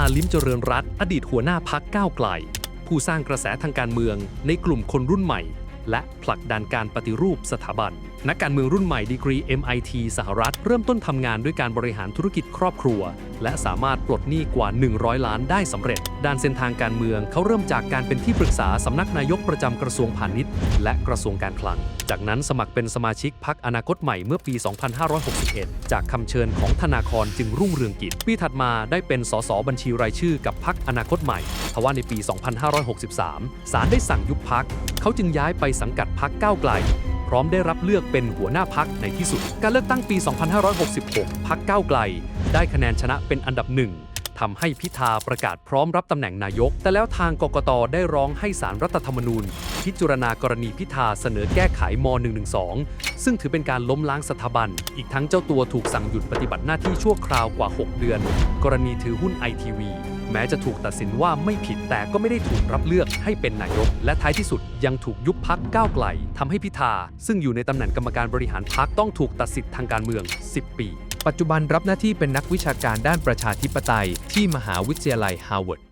าลิ้มเจริญรัตอดีตหัวหน้าพักก้าวไกล ผู้สร้างกระแสทางการเมืองในกลุ่มคนรุ่นใหม่ และผลักดันการปฏิรูปสถาบัน นักการเมืองรุ่นใหม่ดีกรี MIT สหรัฐ เริ่มต้นทำงานด้วยการบริหารธุรกิจครอบครัว และสามารถปลดหนี้กว่า 100 ล้านได้สำเร็จ ด้านเส้นทางการเมืองเขาเริ่มจากการเป็นที่ปรึกษาสำนักนายกประจำกระทรวงพาณิชย์ และกระทรวงการคลัง จากนั้นสมัครเป็นสมาชิกพักอนาคตใหม่เมื่อปี 2561 จากคำเชิญของธนาคารจึงรุ่งเรืองกิจปีถัดมาได้เป็นสสบัญชีรายชื่อกับพักอนาคตใหม่ ทว่าในปี 2563 ศาลได้สั่งยุบพัก เขาจึงย้ายไปสังกัดพักก้าวไกล พร้อมได้รับเลือกเป็นหัวหน้าพักในที่สุด การเลือกตั้งปี 2566 พักก้าวไกล ได้คะแนนชนะเป็นอันดับหนึ่งทำให้พิธาประกาศพร้อมรับตำแหน่งนายก แต่แล้วทางกกตได้ร้องให้สารรัฐธรรมนูญ พิจารณากรณีพิธาเสนอแก้ไขม .112 ซึ่งถือเป็นการล้มล้างสถาบัน อีกทั้งเจ้าตัวถูกสั่งหยุดปฏิบัติหน้าที่ชั่วคราวกว่า 6 เดือน กรณีถือหุ้นไอทีวี แม้จะถูกตัดสินว่าไม่ผิดแต่ก็ไม่ได้ถูกรับเลือกให้เป็นนายก และท้ายที่สุดยังถูกยุบพักก้าวไกลทำให้พิธา ซึ่งอยู่ในตำแหน่งกรรมการบริหารพักต้องถูกตัดสิทธิ์ทางการเมือง 10 ปี ปัจจุบันรับหน้าที่เป็นนักวิชาการด้านประชาธิปไตยที่มหาวิทยาลัยฮาร์วาร์ด